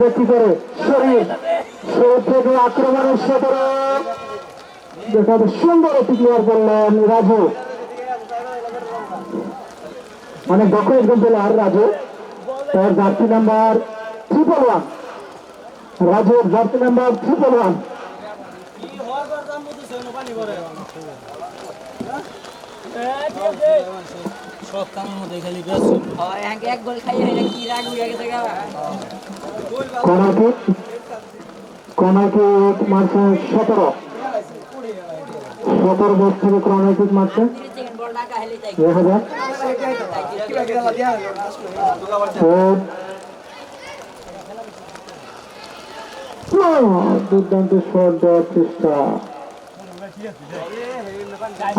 কি করে শরীর। শরীর থেকে আক্রমণের সতরে যেখানে সুন্দর একটি প্লেয়ার করলেন রাজু অনেক দক্ষ একজন প্লেয়ার রাজু। তার জার্সি নাম্বার ট্রিপল ওয়ান রাজুর জার্সি নাম্বার ট্রিপল ওয়ান সব কামের মধ্যে খালি গেছে এক গোল খাইয়ে কি রাগ উড়ে গেছে কনাকে কনাকে মারছে সতেরো। সতেরো বছর থেকে কর্নার মারছে। বল দুর্দান্ত শট দেওয়ার চেষ্টা।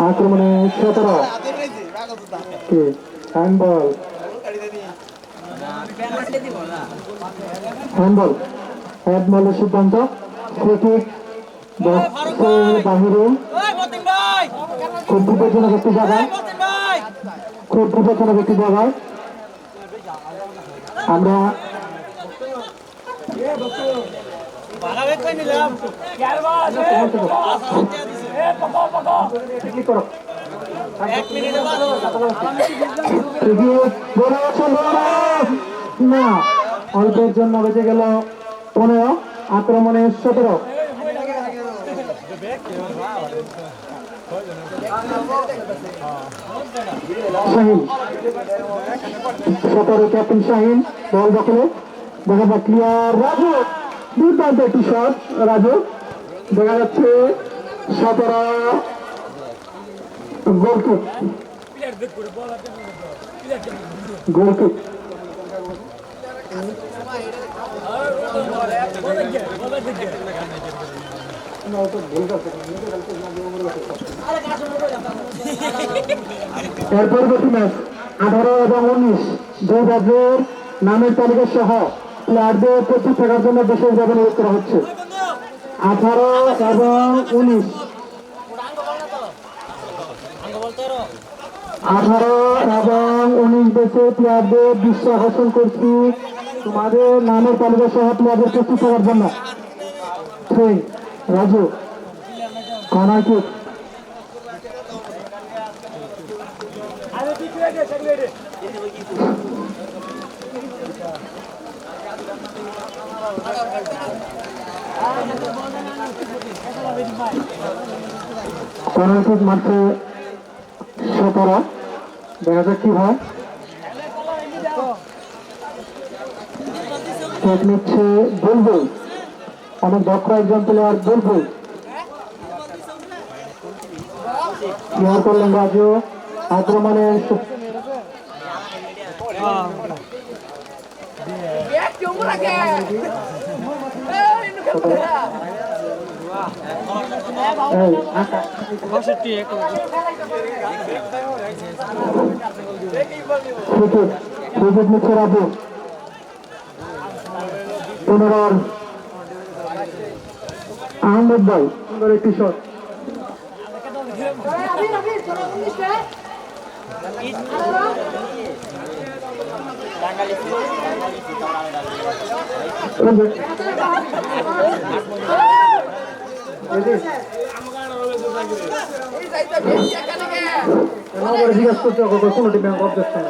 আক্রমণে সতেরো। হ্যান্ডবল হ্যান্ডবলের সিদ্ধান্ত। বক্সের বাহিরে। খুব বিপজ্জনক একটি জায়গায় খুব বিপজ্জনক একটি জায়গায় আমরা বড় সম্ভাবনা না, অল্পের জন্য বেঁচে গেল পনেরো, আক্রমণে সতেরো। শাহিন, সতেরো, ক্যাপ্টেন শাহিন, বল দখলে। দেখা যাক, ক্লিয়ার, রাজু। দুর্দান্ত একটি শট রাজু। দেখা যাচ্ছে, সতেরো। Goal kick. Goal kick. এর আঠারো এবং উনিশ, দুই রাজ্যের নামের তালিকা সহ প্লেয়ারদের প্রস্তুত থাকার জন্য বিশেষভাবে নিয়োগ করা হচ্ছে। আঠারো এবং উনিশ। আঠারো এবং উনিশ দেশে প্লেয়ারদের দৃশ্য আকর্ষণ করছি। তোমাদের নামের তালিকা সহ প্লেয়ারদের প্রস্তুত থাকার জন্য। থ্রি রাজু কর্নার কিক মারছে সতেরো। দেখা যাক কি হয়। চেক নিচ্ছে বুলবুল। অনেক দক্ষ একজন প্লেয়ার বুলবুল। ক্লিয়ার করলেন রাজু আক্রমণের সু- এই, আকা- ক্রিকেট ক্রিকেট নিচ্ছে রাজু। পনেরো আহমেদ ভাই সুন্দর একটি শট জিজ্ঞাসা করতে হবে কোনো অবজেকশন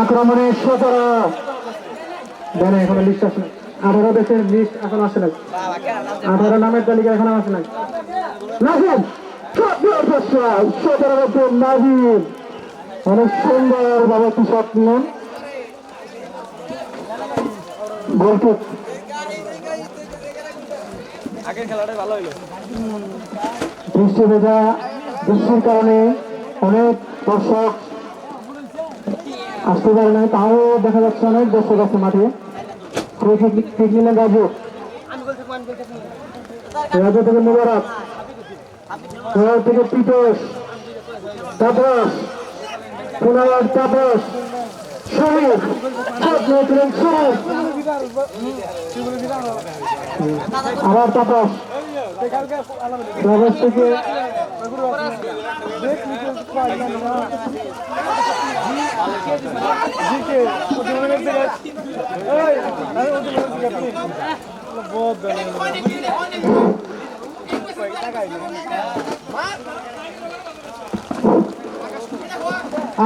আক্রমণে সতেরো। দেন এখনও লিস্ট আসে না আঠারো দেশের লিস্ট এখন আসে নাই। আঠারো নামের তালিকা এখন আসে নাই। নাজিম সতেরো বছর অনেক সুন্দর ভাবে একটি শট নিলেন। গোলকিক আগের ভেজা বৃষ্টির কারণে অনেক দর্শক আসতে পারে না তাও দেখা যাচ্ছে অনেক দর্শক আছে মাঠে। ঠিক নিলেন রাজু। রাজু থেকে মুবারক। মুবারক থেকে পিটোস তাপস। পুনরার তাপস। শরীফ শরীফ আবার তাপস। প্রবাস থেকে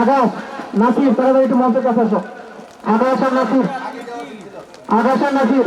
আকাশ, নাসির তারা একটু মঞ্চের কাছে আসো। আকাশ আর নাসির। আকাশ আর নাসির।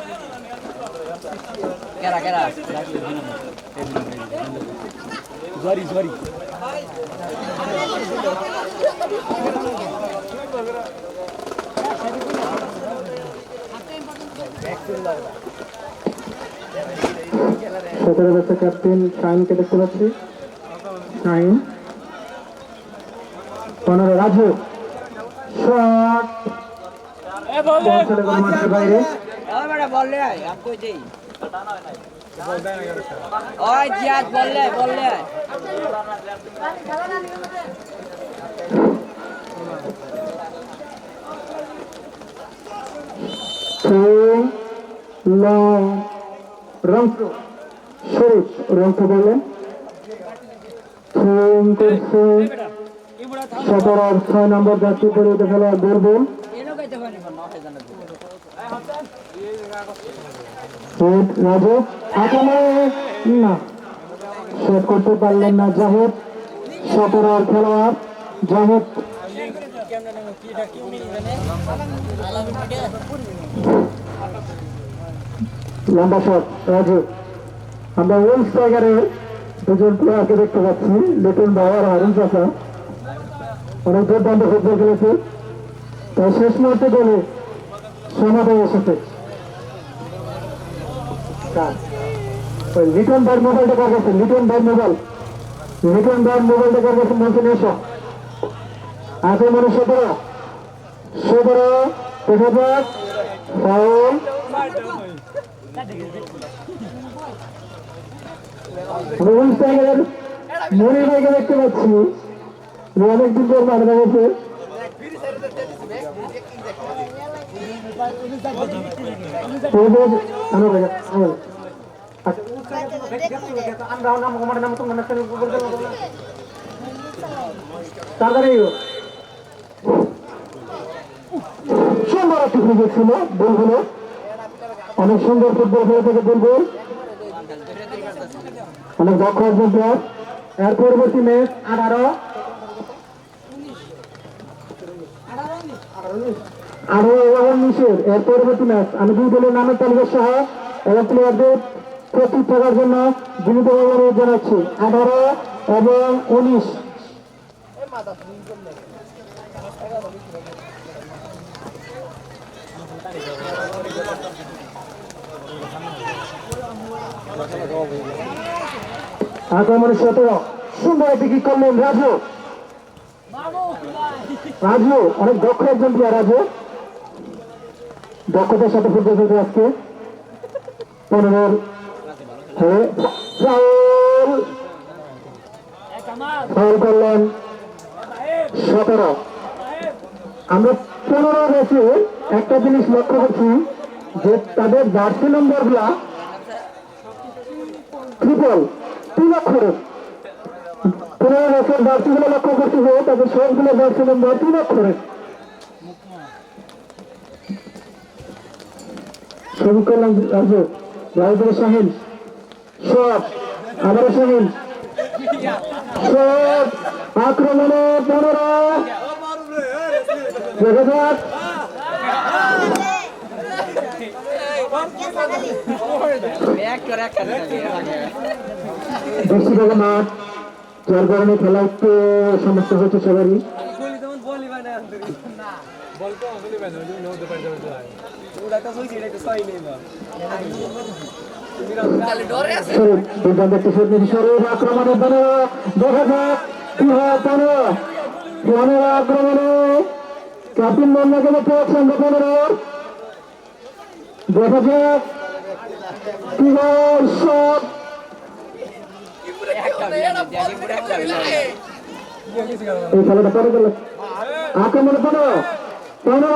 কেরা কেরা সরি সরি সতেরো বছর ক্যাপ্টেন শাহিনকে দেখতে পাচ্ছি? শাহিন পনেরো রাজু। শট। বাইরে। বেটা বললে আয় আম কই দেই ওই জিয়াদ বললে বললে আয় লং রংস থ্রোইং করছে সতেরো ছয় নম্বর যাত্রী পরিহিত খেলোয়াড় দুর্বল করতে না জাহেদ। জাহেদ। আমরা স্ট্রাইকারে দুজন প্লেয়ারকে দেখতে পাচ্ছি। লিটন চাষা অনেক দুর্দান্ত ফুটবল খেলেছে। তাই শেষ মুহূর্তে গোলে সমাধান এসেছে? ওই লিটন ভাই মোবাইলটা কার কাছে? লিটন ভাই মোবাইল। লিটন ভাই মোবাইলটা কার কাছে? মঞ্চে নিয়ে এসো। আছে মানে সতেরো। সতেরো যাক ফাউল। রোহন টাইগারের মনির ভাইকে দেখতে পাচ্ছি। অনেকদিন পর মাঠে গেছে তাড়াতাড়ি সুন্দর একটি ছিল বলগুলো অনেক সুন্দর ফুটবল খেলে। থেকে বুলবুল অনেক দক্ষ একজন প্লেয়ার এর পরবর্তী ম্যাচ আঠারো আঠারো উনিশের এর পরবর্তী ম্যাচ আমি দুই দলের নামের তালিকা সহ এবং প্লেয়ারদের প্রস্তুত থাকার জন্য অনুরোধ জানাচ্ছি। আঠারো এবং উনিশ। আক্রমণের সতেরো। সুন্দর একটি কিক করলেন রাজু। রাজু, অনেক দক্ষ একজন প্লেয়ার রাজু। দক্ষতার সাথে ফুটবল খেলতে আজকে। পনেরোর ফাউল করলেন সতেরো। আমরা পনেরো ম্যাচে একটা জিনিস লক্ষ্য করছি যে তাদের জার্সি নম্বরগুলা ট্রিপল তিন অক্ষরের পনেরো বছর জার্সিগুলো লক্ষ্য করছি যে তাদের সবগুলো জার্সি নম্বর তিন অক্ষরের করলাম রাজু রাজুদের শাহিন সব আবারও শাহিন সব আক্রমণে পনেরো। করে বেশি বড় যার কারণে খেলা একটু সমস্যা হচ্ছে সবারই। ক্যাপ্টেন মন্নাকে দেখতে পাচ্ছেন দেখা যাক সব আক্রমণে পনেরো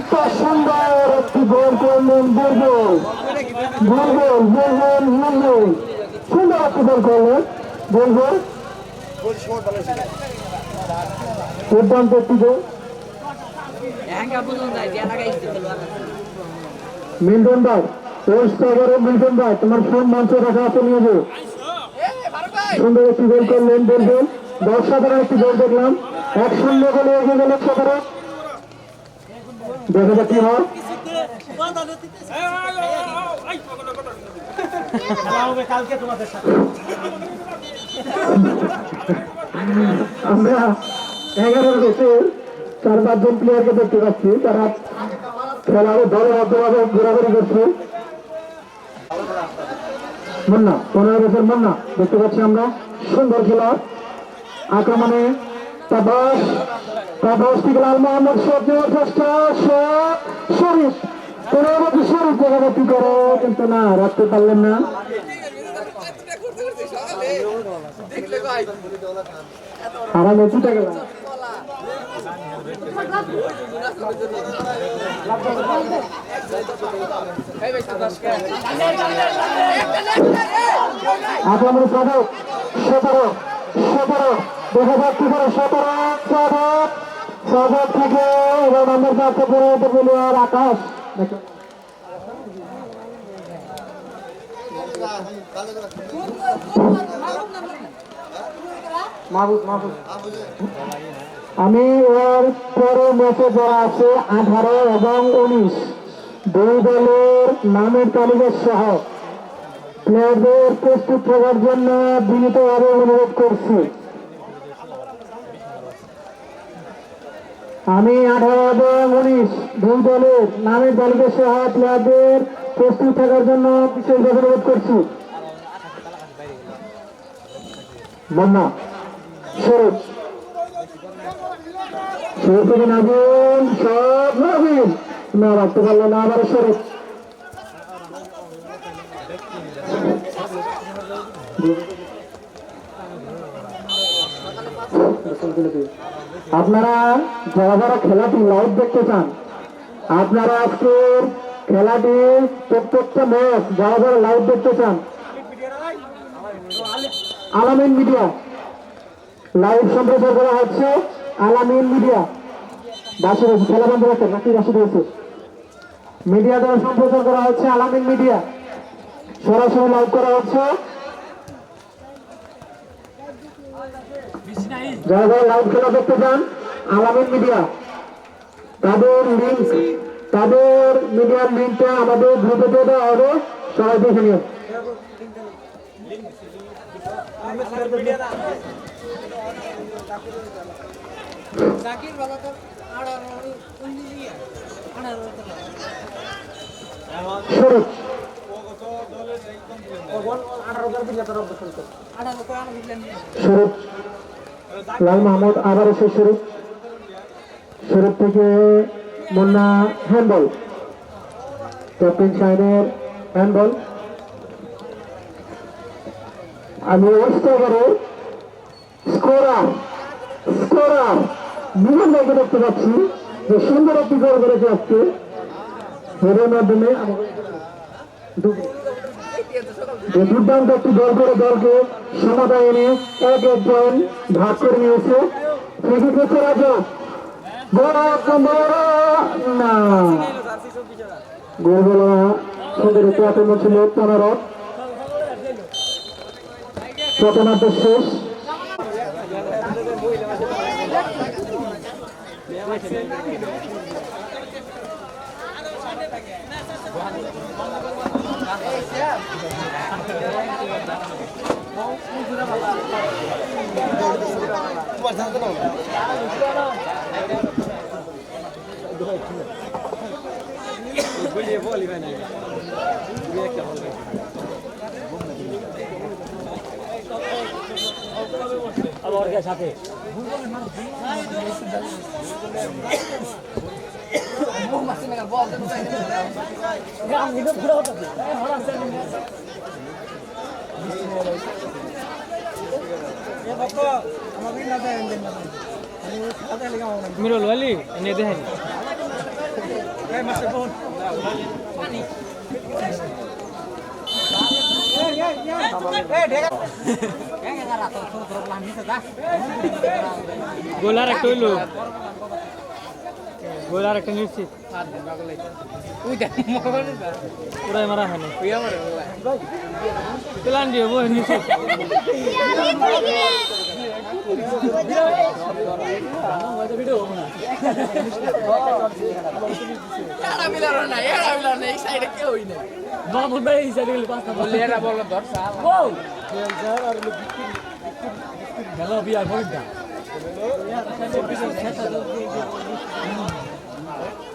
সুন্দর একটি গোল করলেন বুলবুল বুলবুল বুলবুল বুলবুল সুন্দর একটি গোল করলেন বুলবুল দুর্দান্ত একটি গোল। মিল্টন ভাই কভারে মিল্টন ভাই তোমার ফোন মঞ্চে রাখা আছে, নিয়ে যাও। সুন্দর একটি গোল করলেন বলবেন দশ সাধারণ একটি গোল দেখলাম। এক শূন্য গোলে এগিয়ে গেল সতেরো দেখা যাক কি হয়। আমরা এগারো দেশের চার পাঁচজন প্লেয়ারকে দেখতে পাচ্ছি তারা খেলার দলবদ্ধভাবে ঘোরাঘুরি করছে। মুন্না, পনেরো বছর মুন্না, দেখতে পাচ্ছি আমরা। সুন্দর খেলা আক্রমণে তাবাস তাবাস থেকে লাল মোহাম্মদ চেষ্টা শট শরীফ। পনেরো বছর শরীফ জায়গাটি করে, কিন্তু না, রাখতে পারলেন না। আরামে ছুটে গেলাম। আক্রমণে সাধক সতেরো সতেরো দেখা যাচ্ছে করে সতেরো থেকে নম্বর আকাশ। মাহবুব আমি এর পরে ম্যাচে যারা আছে আঠারো এবং উনিশ দুই দলের নামের তালিকা সহ প্লেয়ারদের প্রস্তুত থাকার জন্য বিনীতভাবে অনুরোধ করছি। আমি আঠারো এবং উনিশ, দুই দলের নামের তালিকা সহ প্লেয়ারদের প্রস্তুত থাকার জন্য বিশেষভাবে অনুরোধ করছি। বন্যা শরৎ। থেকে নাজিম, সব নবীন না, রাখতে পারল না, আবার শরৎ। আপনারা যারা যারা খেলাটি লাইভ দেখতে চান, আপনারা আজকের খেলাটি প্রত্যেকটা ম্যাচ যারা যারা লাইভ দেখতে চান, আলামিন মিডিয়া লাইভ সম্প্রচার করা হচ্ছে আলামিন মিডিয়া বাসে রয়েছে খেলা বন্ধ রাখতে নাকি বাসে রয়েছে। মিডিয়া দ্বারা সম্প্রচার করা হচ্ছে আলামিন মিডিয়া সরাসরি লাইভ করা হচ্ছে যারা যারা লাইভ খেলা দেখতে চান, আলামিন মিডিয়া। তাদের লিঙ্ক তাদের মিডিয়ার লিঙ্কটা আমাদের গ্রুপে দিয়ে দেওয়া হবে। সবাই দেখে নিন জাকির লাল মাহমুদ আবার এসে শরৎ শরৎ থেকে মুন্না হ্যান্ডবল ক্যাপ্টেন শাহিনের হ্যান্ডবল আমি ওয়েস্ট ওভারে স্কোরার স্কোরার মিলন ভাইকে দেখতে পাচ্ছি। যে সুন্দর একটি গোল করেছে আজকে। হেরের মাধ্যমে আমাদের যে দুর্দান্ত একটি দল করে দলকে সমতায় এনে এক এক পয়েন্ট ভাগ করে নিয়েছে। না। শেষ। বলিয়ে বলি মানে তুমি সাথে? মিরল ওয়ালি এনে দেখেন গোলার একটা হইল গোলার একটা নিশ্চিত পুরাই মারা হয় না পেলান দিয়ে বই ধর হ্যালো বিয়ার ফরিদা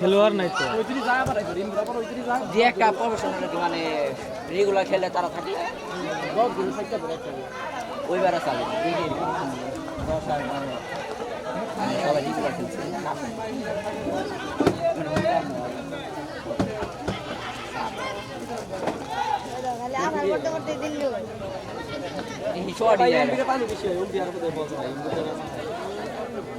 খেলোয়াড় নাই তো। যে একটা প্রফেশনাল মানে রেগুলার খেলে তারা থাকলে ওইবার আছে দশ আর মানে সবাই রেগুলার খেলছে দিল্লি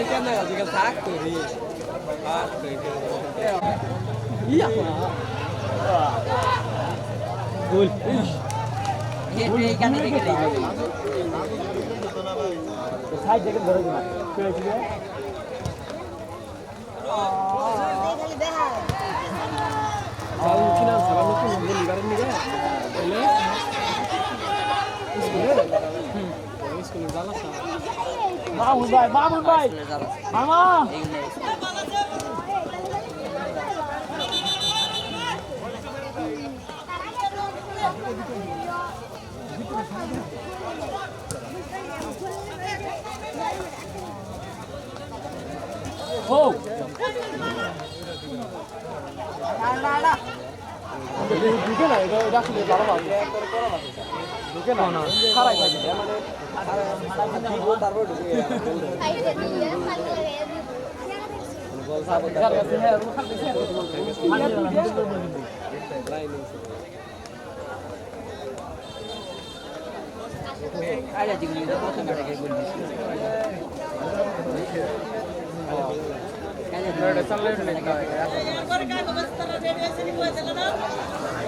ও Kahit ka na, মামুন ভাই মামুন ভাই। মামা। ও। ঢুকে না এটা এটা আসলে ভালো ঢুকে না। না থাকে সাইডে দিয়ে ভালো লাগে আরে দিগুলি তো প্রথম আগে গোল দিছি এটা চাললে এটা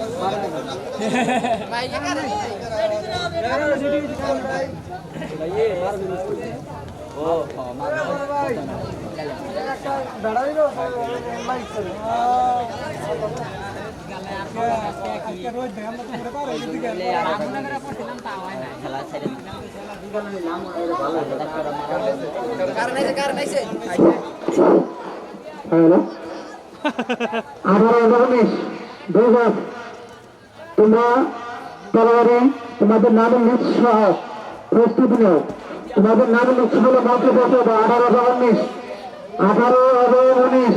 ও মার খেলা ছেড়ে হ্যালো আঠারো উনিশ দুই তোমরা তলোয়ারি তোমাদের নামের লিস্ট সহ প্রস্তুতি নেও তোমাদের নামের লিস্ট হলো বসে দাও আঠারো এবং উনিশ। আঠারো এবং উনিশ।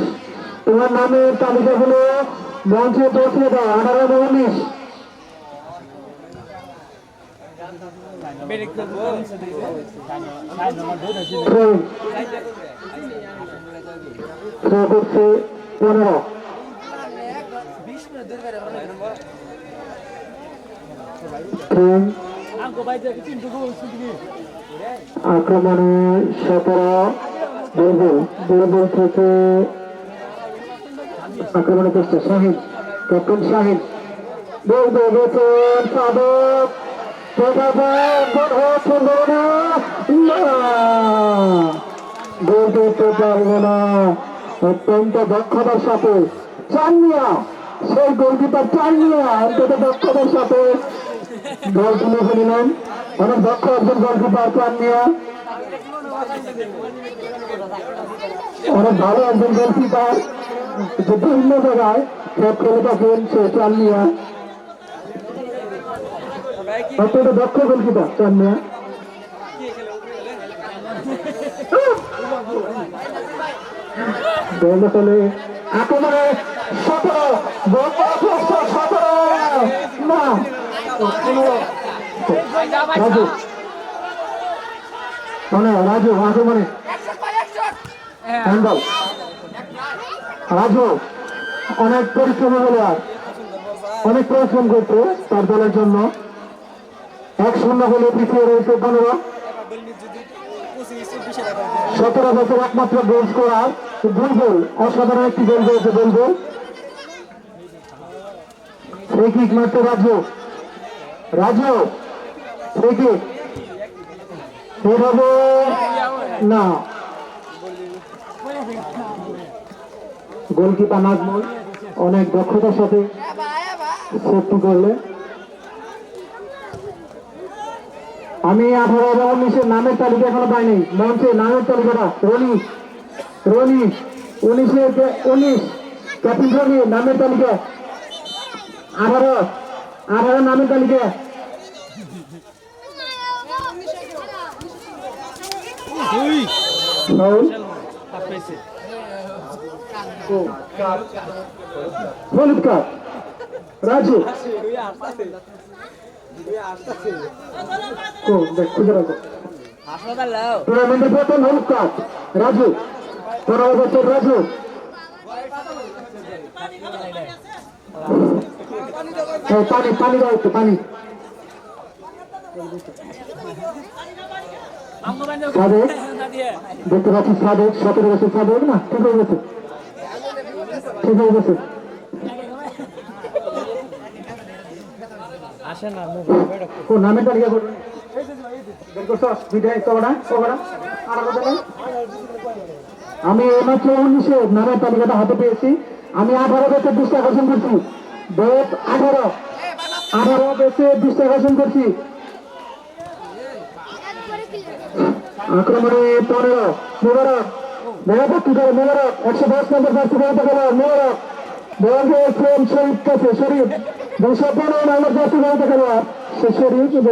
তোমার নামের তালিকাগুলো মঞ্চে পৌঁছে দাও, আঠারো এবং উনিশ। পনেরো। ট্রেন আক্রমণে সতেরো বুলবুল বুলবুল থেকে আক্রমণে করছে শাহিন, ক্যাপ্টেন শাহিন। বুলবুল বেতন সাদক গোল করতে পারব না। অত্যন্ত দক্ষতার সাথে। সেই দক্ষতার সাথে। গোল তুলে ফেলিলেন অনেক দক্ষ একজন গোলকিপার চান্নিয়া অনেক ভালো একজন গোলকিপার জায়গায় সব খেলে থাকেন সে চান্নিয়া অত্যন্ত দক্ষ গোলকিপার চান্নিয়া গোল ফেলে একেবারে সতেরো না রাজু। রাজু রাজু মানে? রাজু, অনেক পরিশ্রমী খেলোয়াড় অনেক পরিশ্রম করছে তার দলের জন্য। এক শূন্য বলে পিছিয়ে রয়েছে পনেরো সতেরো বছর একমাত্র গোল স্কোরার বুলবুল, অসাধারণ একটি গোল করেছে বুলবুল। ফ্রি কিক মারতে রাজু। রাজু ফ্রি এভাবে না। গোলকিপার নাজমুল, অনেক দক্ষতার সাথে সেফটি করলে। আমি আঠারো এবং উনিশের নামের তালিকা এখনও পাইনি। মঞ্চে নামের তালিকাটা, রনি। রনি উনিশের উনিশ। ক্যাপ্টেন রনি, নামের তালিকা। আঠারো। আঠারো নামের তালিকা। হলুদ কাপ রাজু খুঁজে রাখো। টুর্নামেন্টের প্রথম হলুদ কাপ রাজু পনেরো বছর রাজু পানি পানি দাও একটু পানি। সাদেক দেখতে পাচ্ছি সাদেক সতেরো বছর সাদেক না? ঠিক হয়ে গেছে। ঠিক হয়ে গেছে। ও নামের তালিকা করুন? আমি এইমাত্র উনিশে নামের তালিকাটা হাতে পেয়েছি। আমি আঠারো বেসে দৃষ্টি আকর্ষণ করছি। বেশ আঠারো আঠারো বেসে দৃষ্টি আকর্ষণ করছি। আক্রমণে পনেরো, মোবারক। একশো দশ নম্বর পনেরো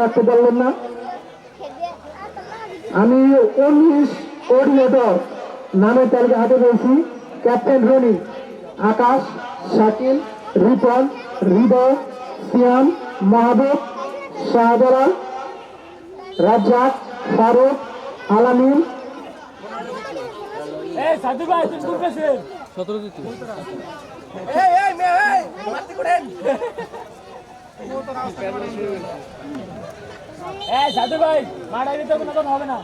রাখতে পারলেন না। আমি উনিশ ওডিয়েটর নামের তালিকা হাতে পেয়েছি। ক্যাপ্টেন রনি। আকাশ শাকিল রিপন হৃদয় সিয়াম মাহবুব শাহজালাল রাজ্জাক ফারুক আলামিন। এই সাধু ভাই কোনো হবে না।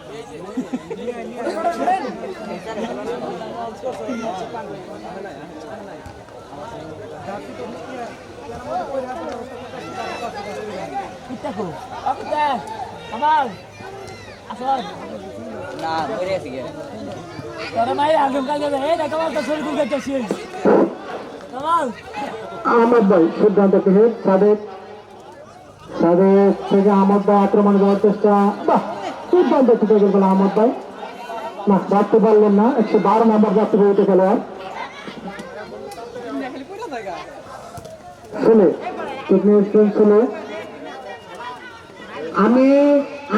আহমদ ভাই, সিদ্ধান্ত থেকে সাদেক সাদেক থেকে আহমদ ভাই আক্রমণ করার চেষ্টা। বাহ, সিদ্ধান্ত থেকে গেল আহমদ ভাই। না রাখতে পারলেন না। একশো বারো নম্বর যাত্রী হইতে খেলোয়াড় ছেলে আমি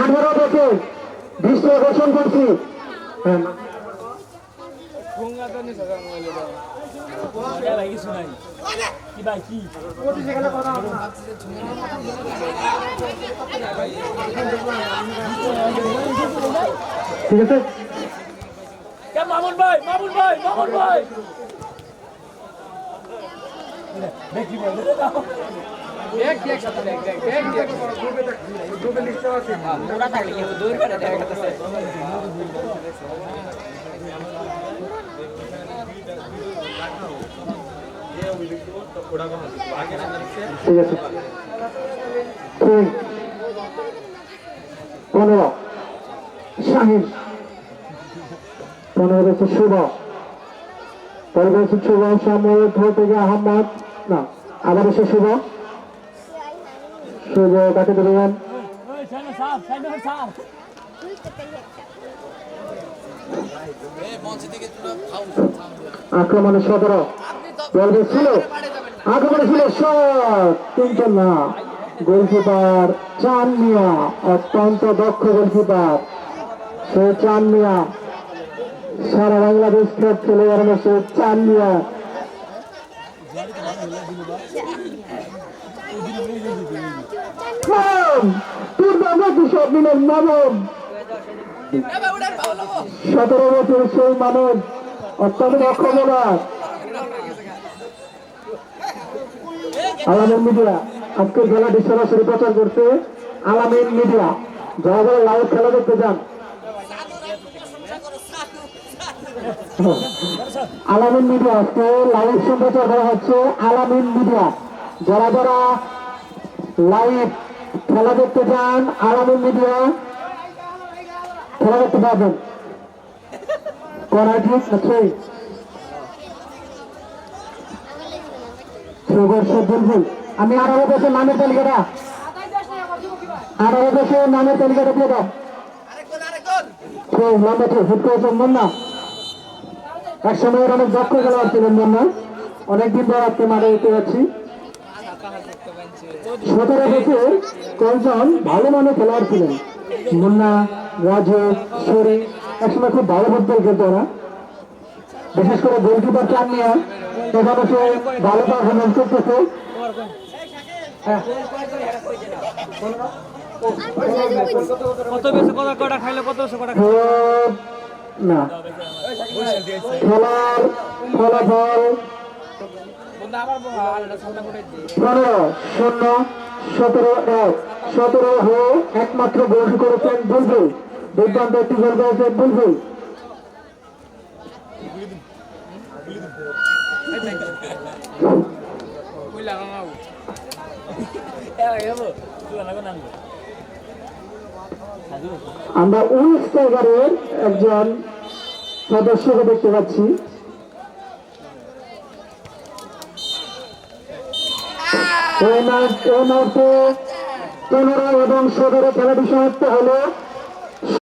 আঠারো বছর বিশ্ব ঘোষণ করছি। ঠিক আছে? মামুন ভাই মামুন ভাই মামুন ভাই। দেখ দেখ সাথে দেখ দেখ দেখ দেখ। ওরা থাকলে কিন্তু দূর করে দেখা ঠিক আছে তিন শাহিন। পনেরো হচ্ছে শুভ হচ্ছে শুভ সামনে থেকে আহম্মদ, না, আবার হচ্ছে শুভ শুভ কাকে তো আক্রমণে সতেরো। বলবে ছিল আক্রমণে ছিল শট। কিন্তু না। গোলকিপার চান মিয়া, অত্যন্ত দক্ষ গোলকিপার। সে চান মিয়া। সারা বাংলাদেশ ক্লাব খেলে বেড়ানো সে চান মিয়া কম দুর্দান্ত কৃষক মিলের নবম। সতেরো বছর সেই মানুষ অত্যন্ত দক্ষ বোলার আলামিন মিডিয়া, আজকের খেলাটি সরাসরি প্রচার করছে আলামিন মিডিয়া। যারা যারা লাইভ খেলা দেখতে যান আলামিন মিডিয়া আজকে লাইভ সম্প্রচার করা হচ্ছে আলামিন মিডিয়া। যারা যারা লাইভ খেলা দেখতে যান আলামিন মিডিয়া খেলা দেখতে পাবেন। করাটি আছে। আমি আঠারো বছর নামের তালিকাটা। আঠারো বছর নামের তালিকাটা দিয়ে দাও। লম্বা থেকে ফুট করেছে মন্না এক সময় অনেক দক্ষ খেলোয়াড় ছিলেন মন্না অনেকদিন পর আজকে মাঠে যেতে যাচ্ছি সতেরো বছর কয়েকজন ভালো মানের খেলোয়াড় ছিলেন। মুন্না রাজু একসময় খুব ভালো ফুটবল খেলতো ওরা। বিশেষ করে গোলকিপার চান নিয়ে এখানে সে ভালো পারফরমেন্স করতেছে। কত বেশি কটা খাইলে কত বেশি কটা না। খেলার ফলাফল পনেরো শূন্য সতেরো এক। সতেরো হয়ে একমাত্র গোল করেছেন বুলবুল? দুর্দান্ত একটি গোল করেছেন বুলবুল। লাগাও আমরা উনিশ টাইগারের একজন সদস্যকে দেখতে পাচ্ছি। পনেরো এবং সতেরো খেলাটি সমাপ্ত হলো।